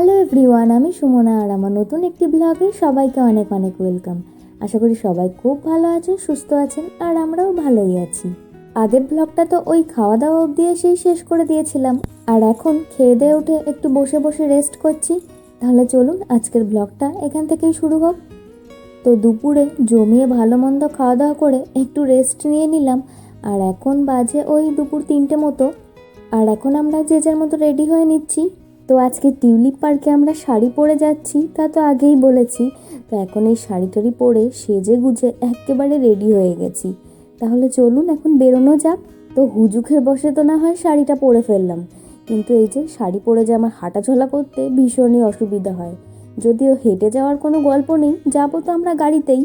Hello everyone আমি সুমনা আর আমার নতুন একটি ব্লগে সবাইকে অনেক অনেক ওয়েলকাম আশা করি সবাই খুব ভালো আছেন সুস্থ আছেন আর আমরাও ভালোই আছি। আগের ব্লগটা তো ওই খাওয়া দাওয়া অবধি এসেই শেষ করে দিয়েছিলাম। আর এখন খেয়ে দিয়ে উঠে একটু বসে বসে রেস্ট করছি। তাহলে চলুন আজকের ব্লগটা এখান থেকেই শুরু হোক। তো দুপুরে জমিয়ে ভালো মন্দ খাওয়া দাওয়া করে একটু রেস্ট নিয়ে নিলাম। আর এখন বাজে ওই দুপুর তিনটে মতো। আর এখন আমরা যে যার মতো রেডি হয়ে নিচ্ছি। তো আজকে টিউলিপ পার্কে আমরা শাড়ি পরে যাচ্ছি, তা তো আগেই বলেছি। তো এখন এই শাড়ি টাড়ি পরে সেজে গুজে একেবারে রেডি হয়ে গেছি। তাহলে চলুন এখন বেরোনো যাক। তো হুজুখের বসে তো না হয় শাড়িটা পরে ফেললাম। কিন্তু এই যে শাড়ি পরে যে আমার হাঁটাচলা করতে ভীষণই অসুবিধা হয়। যদিও হেঁটে যাওয়ার কোনো গল্প নেই, যাব তো আমরা গাড়িতেই।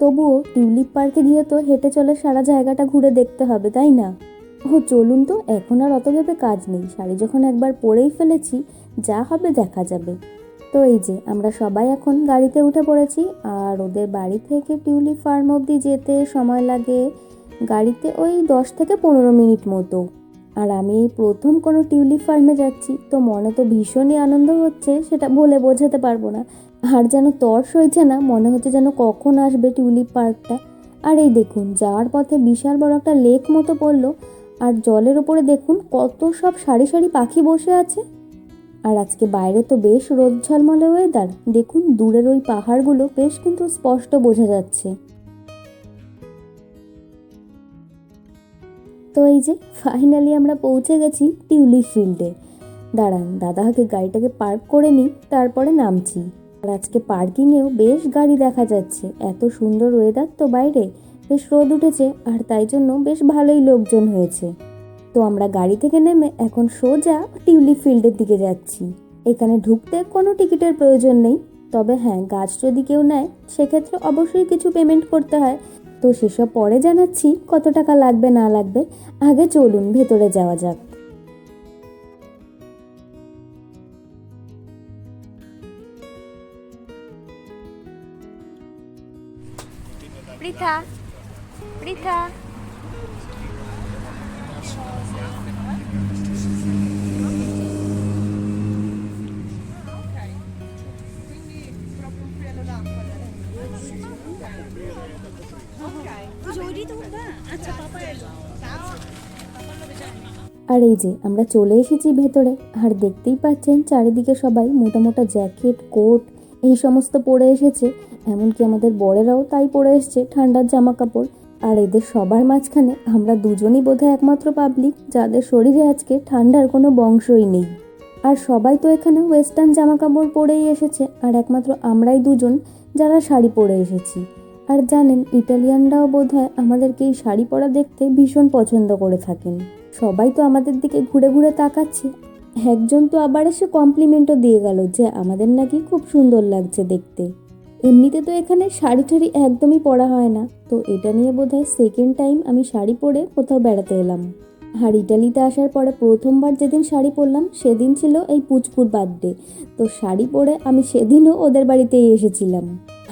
তবুও টিউলিপ পার্কে গিয়ে তো হেঁটে চলে সারা জায়গাটা ঘুরে দেখতে হবে, তাই না? ও চলুন তো, এখন আর অত ভেবে কাজ নেই। শাড়ি যখন একবার পরেই ফেলেছি, যা হবে দেখা যাবে। তো এই যে, আমরা সবাই এখন গাড়িতে উঠে পড়েছি, আর ওদের বাড়ি থেকে টিউলিপ ফার্ম অবধি যেতে সময় লাগে গাড়িতে ওই দশ থেকে পনেরো মিনিট মতো। আর আমি এই প্রথম কোনো টিউলিপ ফার্মে যাচ্ছি, তো মনে তো ভীষণই আনন্দ হচ্ছে, সেটা বলে বোঝাতে পারব না। আর যেন তর সইছে না, মনে হচ্ছে যেন কখন আসবে টিউলিপ পার্কটা। আর এই দেখুন, যাওয়ার পথে বিশাল বড় একটা লেক মতো পড়ল আর জলের ওপরে দেখুন কত সব সারি সারি পাখি বসে আছে। আর আজকে বাইরে তো বেশ রোদ ঝলমলে ওয়েদার দেখুন দূরের ওই পাহাড়গুলো বেশ কিন্তু স্পষ্ট বোঝা যাচ্ছে। তো এই যে ফাইনালি আমরা পৌঁছে গেছি টিউলিপ ফিল্ডে। দাঁড়ান দাদাকে গাড়িটাকে পার্ক করে নিই, তারপরে নামছি। আর আজকে পার্কিংয়েও বেশ গাড়ি দেখা যাচ্ছে। এত সুন্দর ওয়েদার তো বাইরে। বেশ রোদ উঠেছে, আর তাই জন্য বেশ ভালোই লোকজন হয়েছে। তো আমরা গাড়ি থেকে নেমে এখন সোজা টিউলিপ ফিল্ডের দিকে যাচ্ছি। এখানে ঢুকতে কোনো টিকিটের প্রয়োজন নেই। তবে হ্যাঁ গাছ যদি কেউ নেয়, সেক্ষেত্রে অবশ্যই কিছু পেমেন্ট করতে হয়। তো সেসব পরে জানাচ্ছি কত টাকা লাগবে, না লাগবে। আগে চলুন, ভেতরে যাওয়া যাক। পৃথা পৃথা আর এই যে, আমরা চলে এসেছি ভেতরে, আর দেখতেই পাচ্ছেন চারিদিকে সবাই মোটা মোটা জ্যাকেট, কোট, এই সমস্ত পরে এসেছে। এমনকি আমাদের বড়েরাও তাই পরে এসছে, ঠান্ডার জামা কাপড়। আর এদের সবার মাঝখানে আমরা দুজনই বোধহয় একমাত্র পাবলিক, যাদের শরীরে আজকে ঠান্ডার কোনো বংশই নেই। আর সবাই তো এখানে ওয়েস্টার্ন জামা কাপড় পরেই এসেছে, আর একমাত্র আমরাই দুজন যারা শাড়ি পরে এসেছি। আর জানেন ইটালিয়ানরাও বোধহয় আমাদেরকে এই শাড়ি পরা দেখতে ভীষণ পছন্দ করে থাকেন। সবাই তো আমাদের দিকে ঘুরে ঘুরে তাকাচ্ছে। একজন তো আবার এসে কমপ্লিমেন্টও দিয়ে গেল যে আমাদের নাকি খুব সুন্দর লাগছে দেখতে। এমনিতে তো এখানে শাড়ি ঠাড়ি একদমই পরা হয় না। তো এটা নিয়ে বোধহয় সেকেন্ড টাইম আমি শাড়ি পরে কোথাও বেড়াতে এলাম। আর ইটালিতে আসার পরে প্রথমবার যেদিন শাড়ি পরলাম, সেদিন ছিল এই পুচকুর বার্থডে তো শাড়ি পরে আমি সেদিনও ওদের বাড়িতেই এসেছিলাম।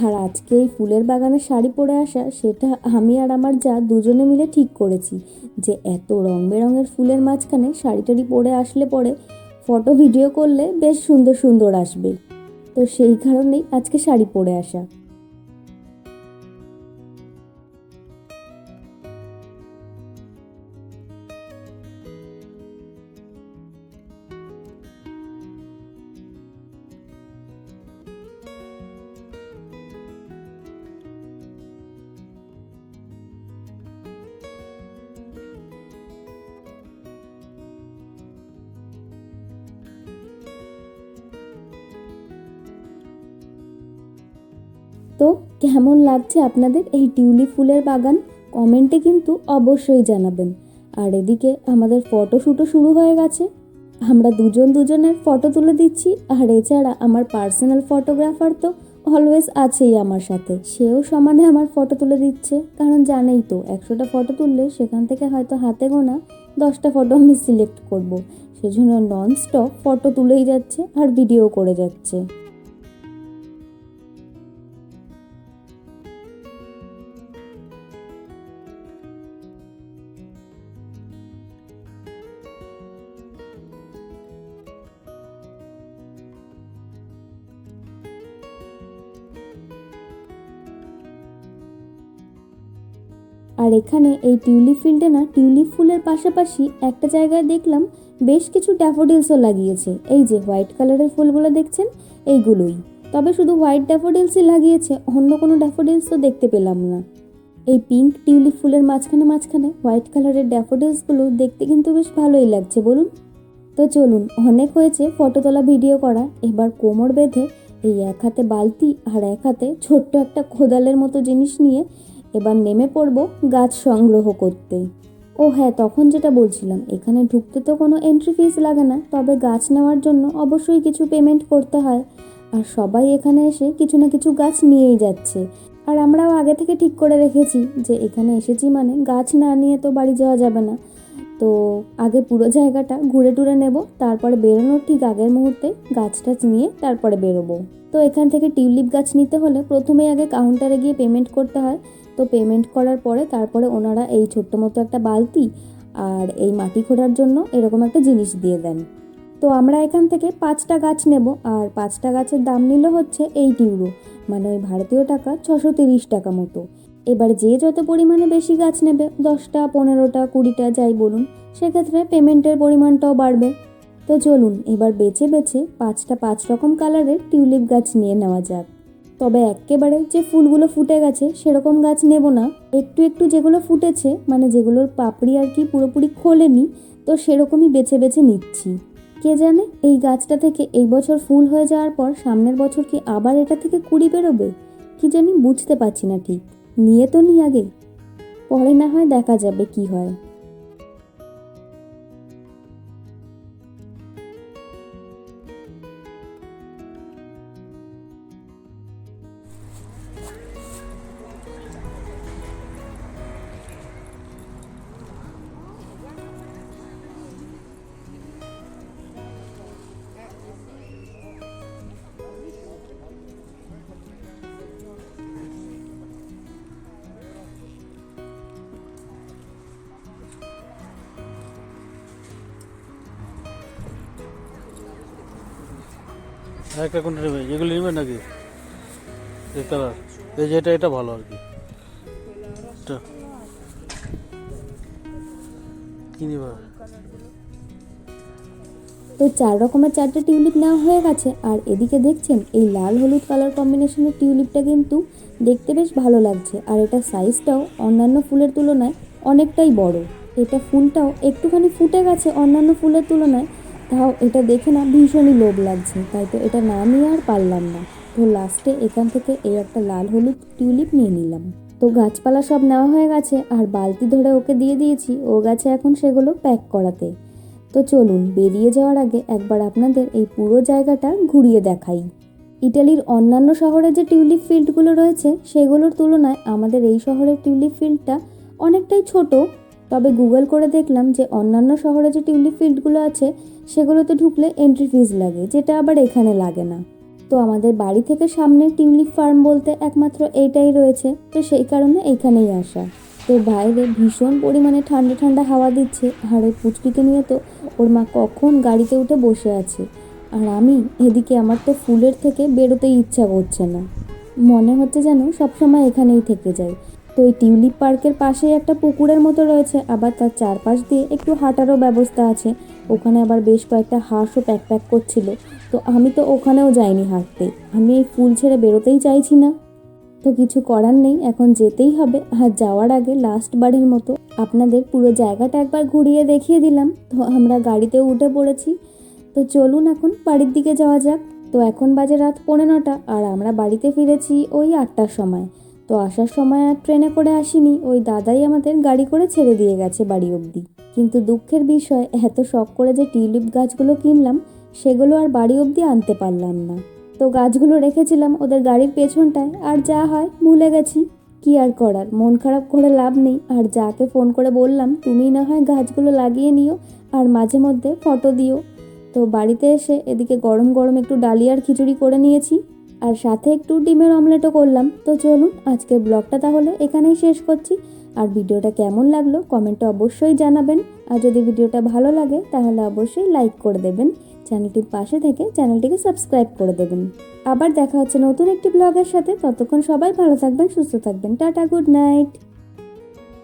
আর আজকে এই ফুলের বাগানে শাড়ি পরে আসা, সেটা আমি আর আমার যা দুজনে মিলে ঠিক করেছি। যে এত রং বেরঙের ফুলের মাঝখানে শাড়ি টাড়ি পরে আসলে পরে ফটো ভিডিও করলে বেশ সুন্দর সুন্দর আসবে। তো সেই কারণেই আজকে শাড়ি পরে আসা। তো কেমন লাগছে আপনাদের এই টিউলিপ ফুলের বাগান? কমেন্টে কিন্তু অবশ্যই জানাবেন। আর এদিকে আমাদের ফটোশ্যুটও শুরু হয়ে গেছে। আমরা দুজন দুজনের ফটো তুলে দিচ্ছি। আর এছাড়া আমার পার্সোনাল ফটোগ্রাফার তো অলওয়েজ আছেই আমার সাথে। সেও সমানে আমার ফটো তুলে দিচ্ছে। কারণ জানেই তো, একশোটা ফটো তুললে সেখান থেকে হয়তো হাতে গোনা দশটা ফটো আমি সিলেক্ট করব। সেজন্য নন স্টপ ফটো তুলেই যাচ্ছে আর ভিডিও করে যাচ্ছে। আর এখানে এই টিউলিপ ফিল্ডে না টিউলিপ ফুলের পাশাপাশি একটা জায়গায় দেখলাম বেশ কিছু ড্যাফোডিলসও লাগিয়েছে। এই যে হোয়াইট কালারের ফুলগুলো দেখছেন, এইগুলোই। তবে শুধু হোয়াইট ড্যাফোডিলসই লাগিয়েছে, অন্য কোনো ড্যাফোডিলস তো দেখতে পেলাম না। এই পিঙ্ক টিউলিপ ফুলের মাঝখানে মাঝখানে হোয়াইট কালারের ড্যাফোডিলসগুলো দেখতে কিন্তু বেশ ভালোই লাগছে, বলুন। তো চলুন, অনেক হয়েছে ফটো তোলা, ভিডিও করা। এবার কোমর বেঁধে এই এক হাতে বালতি আর এক হাতে ছোট্ট একটা কোদালের মতো জিনিস নিয়ে এবার নেমে পড়ব গাছ সংগ্রহ করতে। ও হ্যাঁ তখন যেটা বলছিলাম, এখানে ঢুকতে তো কোনো এন্ট্রি ফিস লাগে না, তবে গাছ নেওয়ার জন্য অবশ্যই কিছু পেমেন্ট করতে হয়। আর সবাই এখানে এসে কিছু না কিছু গাছ নিয়েই যাচ্ছে। আর আমরাও আগে থেকে ঠিক করে রেখেছি যে এখানে এসেছি মানে গাছ না নিয়ে তো বাড়ি যাওয়া যাবে না। তো আগে পুরো জায়গাটা ঘুরে টুরে নেব, তারপরে বেরোনোর ঠিক আগের মুহূর্তে গাছ টাছ নিয়ে তারপরে বেরোবো। তো এখান থেকে টিউলিপ গাছ নিতে হলে প্রথমেই আগে কাউন্টারে গিয়ে পেমেন্ট করতে হয়। তো পেমেন্ট করার পরে তারপরে ওনারা এই ছোট্ট মতো একটা বালতি আর এই মাটি খোঁড়ার জন্য এরকম একটা জিনিস দিয়ে দেন। তো আমরা এখান থেকে পাঁচটা গাছ নেব আর পাঁচটা গাছের দাম নিল হচ্ছে এইট ইউরো মানে ওই ভারতীয় টাকা ছশো তিরিশ টাকা মতো। এবার যে যত পরিমাণে বেশি গাছ নেবে, দশটা, পনেরোটা, কুড়িটা যাই বলুন, সেক্ষেত্রে পেমেন্টের পরিমাণটাও বাড়বে। তো চলুন, এবার বেছে বেছে পাঁচটা পাঁচ রকম কালারের টিউলিপ গাছ নিয়ে নেওয়া যাক। তবে একেবারে যে ফুলগুলো ফুটে গেছে, সেরকম গাছ নেব না। একটু একটু যেগুলো ফুটেছে মানে যেগুলোর পাপড়ি আর কি পুরোপুরি খোলেনি, তো সেরকমই বেছে বেছে নিচ্ছি। কে জানে এই গাছটা থেকে এই বছর ফুল হয়ে যাওয়ার পর সামনের বছর কি আবার এটা থেকে কুড়ি বেরোবে? কি জানি বুঝতে পারছি না ঠিক। নিয়ে তো নি আগে। পরে না হয় দেখা যাবে কি হয়। নেবে? নেবেন নাকি? এই কালার এই যে এটা এটা ভালো আর কি। নেবা? তো চার রকমের চারটে টিউলিপ নেওয়া হয়ে গেছে, আর এদিকে দেখছেন, এই লাল হলুদ কালার কম্বিনেশনের টিউলিপটা কিন্তু দেখতে বেশ ভালো লাগছে, আর এটা সাইজটাও অন্যান্য ফুলের তুলনায় অনেকটাই বড়। এটা ফুলটাও একটুখানি ফুটে গেছে অন্যান্য ফুলের তুলনায় তাও এটা দেখে না ভীষণই লোভ লাগছে। তাই তো এটা না নিয়ে আর পারলাম না। তো লাস্টে এখান থেকে এই একটা লাল হলুদ টিউলিপ নিয়ে নিলাম। তো গাছপালা সব নেওয়া হয়ে গেছে আর বালতি ধরে ওকে দিয়ে দিয়েছি। ও গেছে এখন সেগুলো প্যাক করাতে। তো চলুন, বেরিয়ে যাওয়ার আগে একবার আপনাদের এই পুরো জায়গাটা ঘুরিয়ে দেখাই। ইটালির অন্যান্য শহরে যে টিউলিপ ফিল্ডগুলো রয়েছে, সেগুলোর তুলনায় আমাদের এই শহরের টিউলিপ ফিল্ডটা অনেকটাই ছোট। তবে গুগল করে দেখলাম যে অন্যান্য শহরে যে টিউলিপ ফিল্ডগুলো আছে, সেগুলোতে ঢুকলে এন্ট্রি ফিজ লাগে, যেটা আবার এখানে লাগে না। তো আমাদের বাড়ি থেকে সামনে টিউলিপ ফার্ম বলতে একমাত্র এইটাই রয়েছে, তো সেই কারণে এইখানেই আসা। তো বাইরে ভীষণ পরিমাণে ঠান্ডা ঠান্ডা হাওয়া দিচ্ছে ওই পুচকিকে নিয়ে তো ওর মা কখন গাড়িতে উঠে বসে আছে। আর আমি এদিকে আমার তো ফুলের থেকে বেরোতেই ইচ্ছা করছে না। মনে হচ্ছে যেন সবসময় এখানেই থেকে যাই তো এই টিউলিপ পার্কের পাশেই একটা পুকুরের মতো রয়েছে, আবার তার চারপাশ দিয়ে একটু হাঁটারও ব্যবস্থা আছে। ওখানে আবার বেশ কয়েকটা হাঁসও প্যাক প্যাক করছিল। তো আমি তো ওখানেও যাইনি হাঁটতে। আমি এই ফুল ছেড়ে বেরোতেই চাইছি না। তো কিছু করার নেই, এখন যেতেই হবে। আর যাওয়ার আগে লাস্ট বারের মতো আপনাদের পুরো জায়গাটা একবার ঘুরিয়ে দেখিয়ে দিলাম। তো আমরা গাড়িতেও উঠে পড়েছি। তো চলুন এখন বাড়ির দিকে যাওয়া যাক। তো এখন বাজে রাত পৌনে নটা, আর আমরা বাড়িতে ফিরেছি ওই আটটার সময়। তো আসার সময় আর ট্রেনে করে আসিনি। ওই দাদাই আমাদের গাড়ি করে ছেড়ে দিয়ে গেছে বাড়ি অবধি। কিন্তু দুঃখের বিষয়, এত শখ করে যে টিউলিপ গাছগুলো কিনলাম, সেগুলো আর বাড়ি অবধি আনতে পারলাম না। তো গাছগুলো রেখেছিলাম ওদের গাড়ির পেছনটায়, আর যা হয় ভুলে গেছি। কি আর করার, মন খারাপ করে লাভ নেই। আর যাকে ফোন করে বললাম, তুমি না হয় গাছগুলো লাগিয়ে নিও, আর মাঝে মধ্যে ফটো দিও। তো বাড়িতে এসে এদিকে গরম গরম একটু ডালিয়ার খিচুড়ি করে নিয়েছি। আর সাথে একটু ডিমের অমলেটও করলাম। তো চলুন আজকে ব্লগটা তাহলে এখানেই শেষ করছি। আর ভিডিওটা কেমন লাগল কমেন্টে অবশ্যই জানাবেন। আর যদি ভিডিওটা ভালো লাগে, তাহলে অবশ্যই লাইক করে দেবেন। চ্যানেলটির পাশে থেকে চ্যানেলটিকে সাবস্ক্রাইব করে দেবেন। আবার দেখা হচ্ছে নতুন একটি ব্লগের সাথে। ততক্ষণ সবাই ভালো থাকবেন, সুস্থ থাকবেন। Tata, good night.